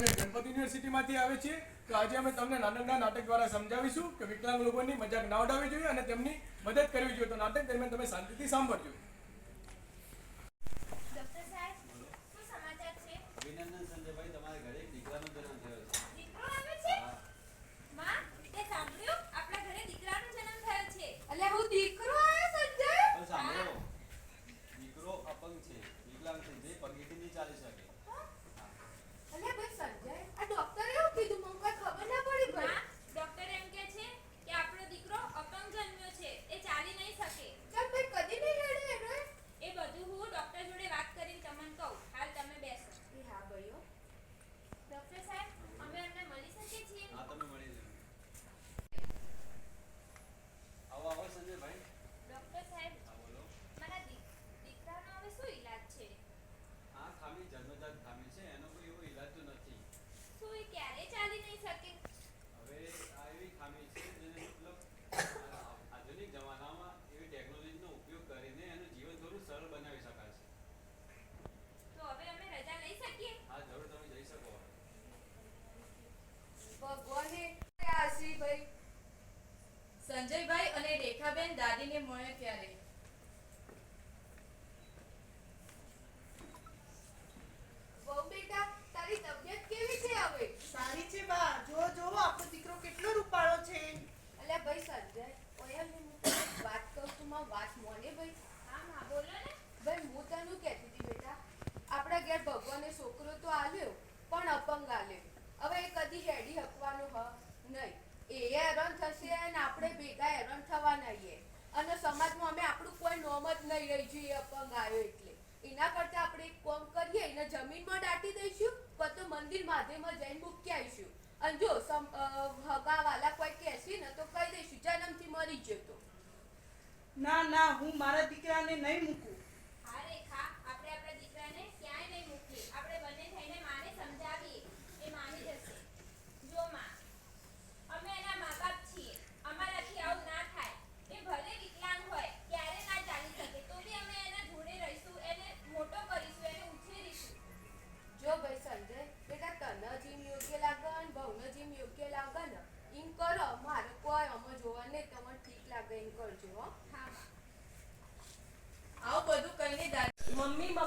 અમે ગણપતિ યુનિવર્સિટીમાંથી આવે છીએ, તો આજે અમે તમને નાનકડા નાટક દ્વારા સમજાવીશું કે વિકલાંગ લોકોની મજાક ના ઉડાવવી જોઈએ અને તેમની મદદ કરવી જોઈએ. તો નાટક દરમિયાન તમે શાંતિથી સાંભળજો ડોક્ટર સાહેબ શું સમાચાર છે અભિનંદન સંજયભાઈ તમારા ઘરે એક દીકરાનો જન્મ થયો છે દીકરો આવે છે હા, માં તે સાંભળ્યું આપણા ઘરે દીકરાનો જન્મ થયો છે એટલે હું દીકરો આવ્યો સંજય પણ સાંભળો દીકરો અપંગ છે વિકલાંગ છે જે પગેથી નહીં ચાલી શકે અલે ભાઈ સંજય આ ડોક્ટરે એવું કીધું મને કોઈ ખબર ના પડી ભાઈ ડોક્ટર એમ કે છે કે આપણો દીકરો અપંગ જન્મ્યો છે એ ચાલી નહીં શકે ચાલ ભાઈ કદી નહીં હેડે હેડે એ બધું હું ડોક્ટર જોડે વાત કરીને તમને કહું હાલ તમે બેસો એ હા ભાઈઓ ડોક્ટર સાહેબ અમે એમને મળી શકીએ છીએ હા તમે મળી જજો આવો આવો સંજયભાઈ ડોક્ટર સાહેબ હા બોલો મારા દી- દીકરાનો હવે શું ઈલાજ છે આ ખામી જન્મજાત ખામી છે એનો કોઈ એવો ઈલાજ તો નથી શું એ ક્યારે ચાલી નહીં શકે હવે આ એવી ખામી છે જેને મતલબ આ આધુનિક જમાનામાં એવી ટેકનોલોજીનો ઉપયોગ કરીને એનું જીવન થોડું સરળ બનાવી શકાય છે તો હવે અમે રજા લઈ શકીએ હા જરૂર તમે જઈ શકો ભગવાને આશીભાઈ સંજયભાઈ અને રેખાબેન દાદીને મળે ત્યારે. બહુ બેટા તારી તબિયત કેવી છે હવે? સારી છે બા. જો જો આપણો દીકરો કેટલો રૂપાળો છે. અલ્યા ભાઈ સંજય ઓય વાત કહું છું માં વાત મોને ભાઈ હા હા બોલો ને ભાઈ હું તને કહેતી હતી બેટા આપણા ઘેર ભગવાને છોકરો તો આલ્યો પણ અપંગ કદી હેડી હકવાનું હ નહીં. એ હેરાન થશે અને આપણે ભેગા હેરાન થવા છીએ. અને સમાજમાં અમે આપણું કોઈ નોમ જ નહીં રહી જોઈએ અપંગ આવ્યો એટલે. એના કરતાં આપણે એક કોમ કરીએ એને જમીનમાં દાટી દઈશું તો મંદિર માધ્યમમાં જઈને મૂકી આવીશું. અને જો હગાવાલા કોઈ કહેશે ને તો કહી દઈશું જન્મથી મરી ગયો તો. ના ના હું મારા દીકરાને નહીં મૂકું. હા રેખા આપણે આપણા દીકરાને ક્યાંય નહીં મૂકીએ. આપણે બંને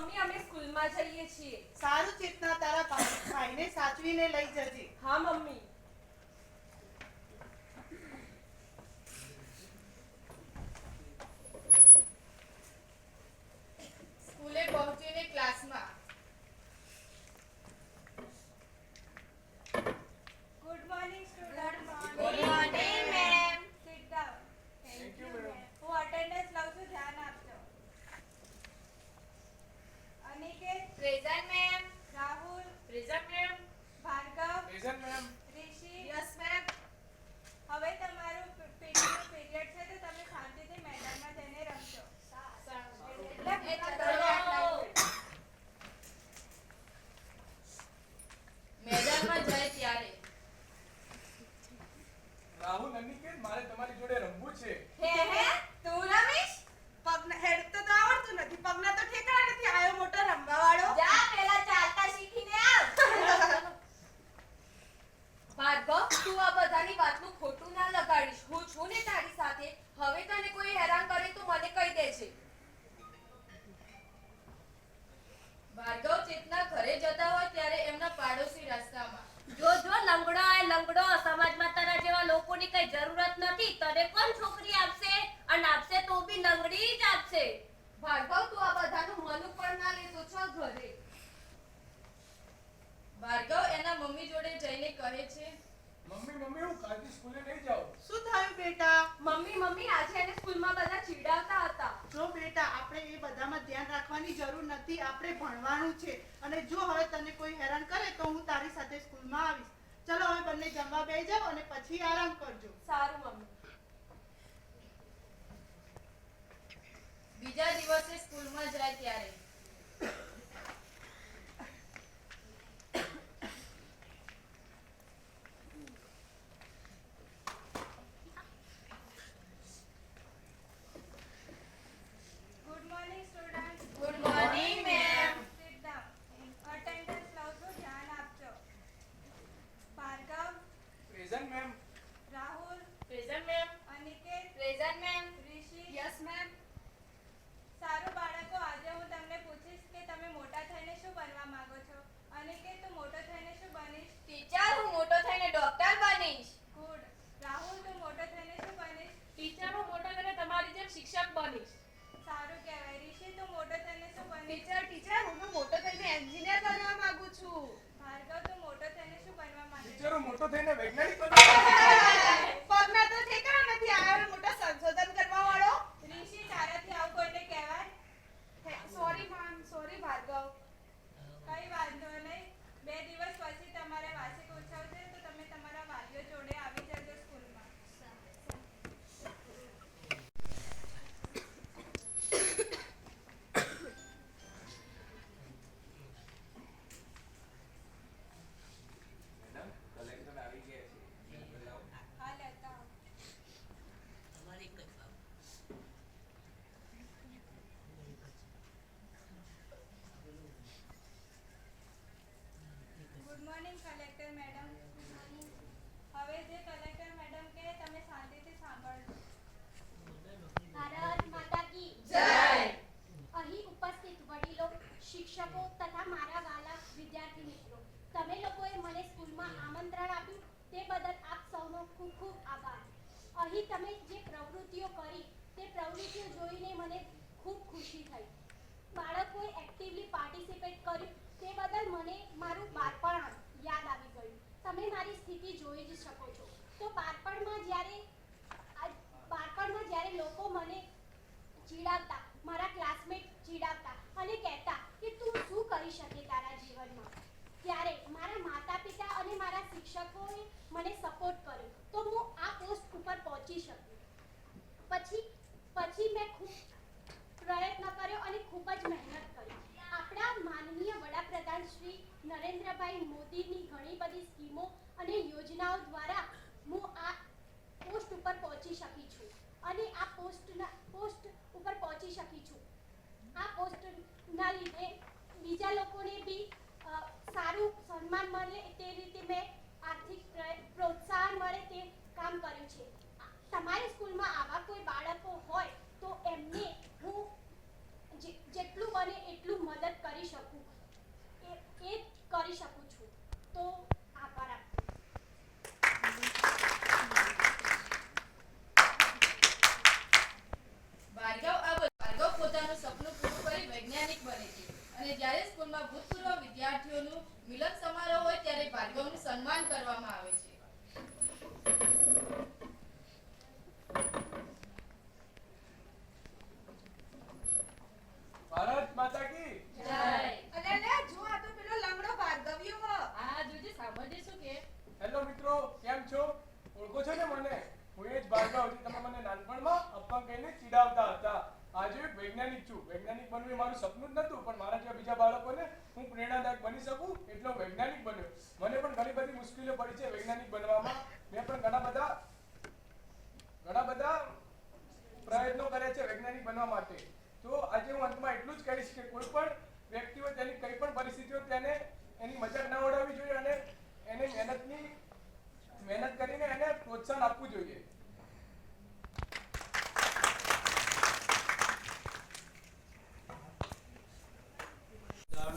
મમ્મી અમે સ્કૂલમાં જઈએ છીએ. સારું ચેતના તારા ભાઈને સાચવીને લઈ જજે. હા મમ્મી સ્કૂલે પહોંચીને ક્લાસમાં Good morning, students. Good morning, ma'am. Sit down. Thank you, madam. હું attendance લઉં છું ધ્યાન આપજો Aniket present ma'am Rahul present ma'am Bhargav present ma'am Rishi yes ma'am હવે તમારું પીટી નું પીરિયડ છે તો તમે શાંતિથી મેદાનમાં જઈને રમજો એટલે બેટા તને મેદાનમાં જાય ત્યારે રાહુલ અનિકેત મારે તમારી જોડે રમવું છે હે હે તું રમીશ પગના હેડ તો આવડતું નથી પગના તો ઠેકાણા નથી આયો મોટો રમવા વાળો જા પેલા ચાલતા શીખીને આવ ભાર્ગવ તું આ બધાની વાતનું ખોટું ના લગાડીશ હું છું ને તારી સાથે હવે તને કોઈ હેરાન કરે તો મને કહી દેજે ભાર્ગવ ચેતના ઘરે જતા હોય ત્યારે એમના પાડોશી રસ્તામાં જો જો લંગડો એ લંગડો સમાજમાં તારા જેવા લોકોની કઈ જરૂરત નથી તને કોણ છોકરી આપશે? અને આપશે તો બી લંગડી જ આપશે. ભાર્ગવ તું આ બધાનું મન પણ ના લેતો છો ઘરે. ભાર્ગવ એના મમ્મી જોડે જઈને કહે છે. મમ્મી મમ્મી હું કાલથી સ્કૂલે નહીં જાઉં. શું થયું બેટા? મમ્મી મમ્મી આજે એને સ્કૂલમાં બધા ચીડાવતા હતા. જો બેટા આપણે એ બધામાં ધ્યાન રાખવાની જરૂર નથી. આપણે ભણવાનું છે. અને જો હવે તને કોઈ હેરાન કરે તો હું તારી સાથે સ્કૂલમાં આવીશ. ચલો, હવે બંને જમવા બેસી જાઓ અને પછી આરામ કરજો. સારું, મમ્મી. બીજા દિવસે સ્કૂલમાં જાય ત્યારે. એન્જિનિયર બનવા માંગુ છું. ભાર્ગવ, તો મોટો થઈને શું બનવા માંગે છે? મોટો થઈને વૈજ્ઞાનિક શિક્ષકો તથા મારા વાલા વિદ્યાર્થી મિત્રો, તમે લોકોએ મને સ્કૂલમાં આમંત્રણ આપ્યું, તે બદલ આપ સૌનો ખૂબ ખૂબ આભાર. અહીં તમે જે પ્રવૃત્તિઓ કરી, તે પ્રવૃત્તિઓ જોઈને મને ખૂબ ખુશી થઈ. બાળકોએ એક્ટિવલી પાર્ટિસિપેટ કર્યું, તે બદલ મને મારું બાળપણ યાદ આવી ગયું. તમે મારી સ્થિતિ જોઈ જ શકો છો. તો બાળપણમાં જ્યારે બાળપણમાં જ્યારે લોકો મને ચીડાવતા મારા ક્લાસમેટ ચીડાવતા અને કહેતા કે તું શું કરી શકે તારા જીવનમાં ત્યારે મારા માતા પિતા અને મારા શિક્ષકોએ મને સપોર્ટ કર્યો. તો હું આ પોસ્ટ ઉપર પહોંચી શકી. પછી પછી મેં ખૂબ પ્રયત્ન કર્યો અને ખૂબ જ મહેનત કરી. આપણા માનનીય વડાપ્રધાન શ્રી નરેન્દ્રભાઈ મોદીની ઘણી બધી સ્કીમો અને યોજનાઓ દ્વારા હું આ પોસ્ટ ઉપર પહોંચી શકી છું. અને આ પોસ્ટના પોસ્ટ ઉપર પહોંચી શકી છું. આ પોસ્ટના લીધે બીજા લોકોને બી સારું સન્માન મળે તે રીતે મેં પ્રોત્સાહન મળે તે કામ કર્યું છે. તમારી સ્કૂલમાં આવા કોઈ બાળકો હોય તો એમને હું જેટલું બને એટલું મદદ કરી શકું. એ એ કરી શકું છું. તો આભાર અને જ્યારે સ્કૂલમાં ભૂતપૂર્વ વિદ્યાર્થીઓનું મિલન સમારોહ હોય ત્યારે ભાર્ગવનું સન્માન કરવામાં આવે છે ભારત માતા કી અને લે જો આ તો પેલો લંગડો ભાર્ગવ્યો હ આ હેલો મિત્રો, કેમ છો? ઓળખો છો ને મને? હું એ જ ભાર્ગવ હતી તમે મને નાનપણમાં અપ્પા કહીને ચીડાવતા હતા. આજે એક વૈજ્ઞાનિક છું. વૈજ્ઞાનિક બનવું એ મારું સપનું જ નહોતું, પણ મારા જેવા બીજા બાળકોને હું પ્રેરણાદાયક બની શકું એટલો વૈજ્ઞાનિક બન્યો. મને પણ ઘણી બધી મુશ્કેલીઓ પડી છે વૈજ્ઞાનિક બનવામાં. મેં પણ ઘણા બધા ઘણા બધા પ્રયત્નો કર્યા છે વૈજ્ઞાનિક બનવા માટે. તો આજે હું અંતમાં એટલું જ કહીશ કે કોઈ પણ વ્યક્તિઓ તેની કઈ પણ પરિસ્થિતિઓ તેને એની મજાક ના ઉડાવવી જોઈએ અને મહેનતની મહેનત કરીને એને પ્રોત્સાહન આપવું જોઈએ.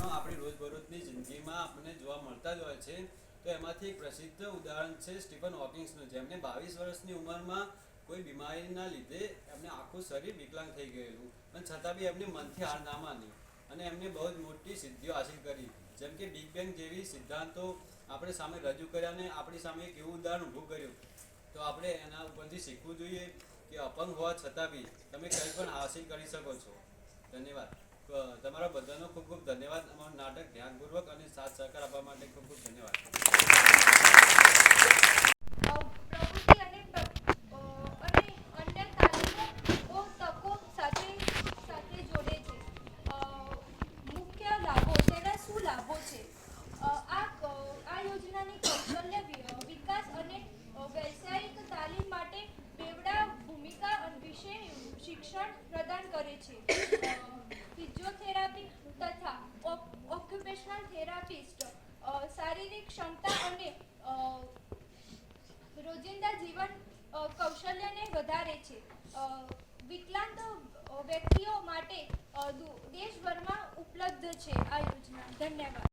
આપણી રોજબરોજની જિંદગીમાં આપણને જોવા મળતા જ હોય છે. તો એમાંથી એક પ્રસિદ્ધ ઉદાહરણ છે સ્ટીફન હોકિંગ્સનું, જેમને બાવીસ વર્ષની ઉંમરમાં કોઈ બીમારીના લીધે એમને આખું શરીર વિકલાંગ થઈ ગયેલું. પણ છતાં બી એમને મનથી હાર ના માની અને એમને બહુ જ મોટી સિદ્ધિઓ હાસિલ કરી. જેમ કે બિગ બેંગ જેવી સિદ્ધાંતો આપણે સામે રજૂ કર્યા અને આપણી સામે એક એવું ઉદાહરણ ઊભું કર્યું. તો આપણે એના ઉપરથી શીખવું જોઈએ કે અપંગ હોવા છતાં બી તમે કંઈ પણ હાસિલ કરી શકો છો. ધન્યવાદ. તમારા બધાનો ખૂબ ખૂબ ધન્યવાદ. અમારું નાટક ધ્યાનપૂર્વક અને સાથ સહકાર આપવા માટે ખૂબ ખૂબ ધન્યવાદ. ફિઝિયોથેરાપી તથા ઓક્યુપેશનલ થેરાપિસ્ટ શારીરિક ક્ષમતા અને રોજિંદા જીવન કૌશલ્યને વધારે છે. અ, વિકલાંગ વ્યક્તિઓ માટે દેશભરમાં ઉપલબ્ધ છે આ યોજના. ધન્યવાદ.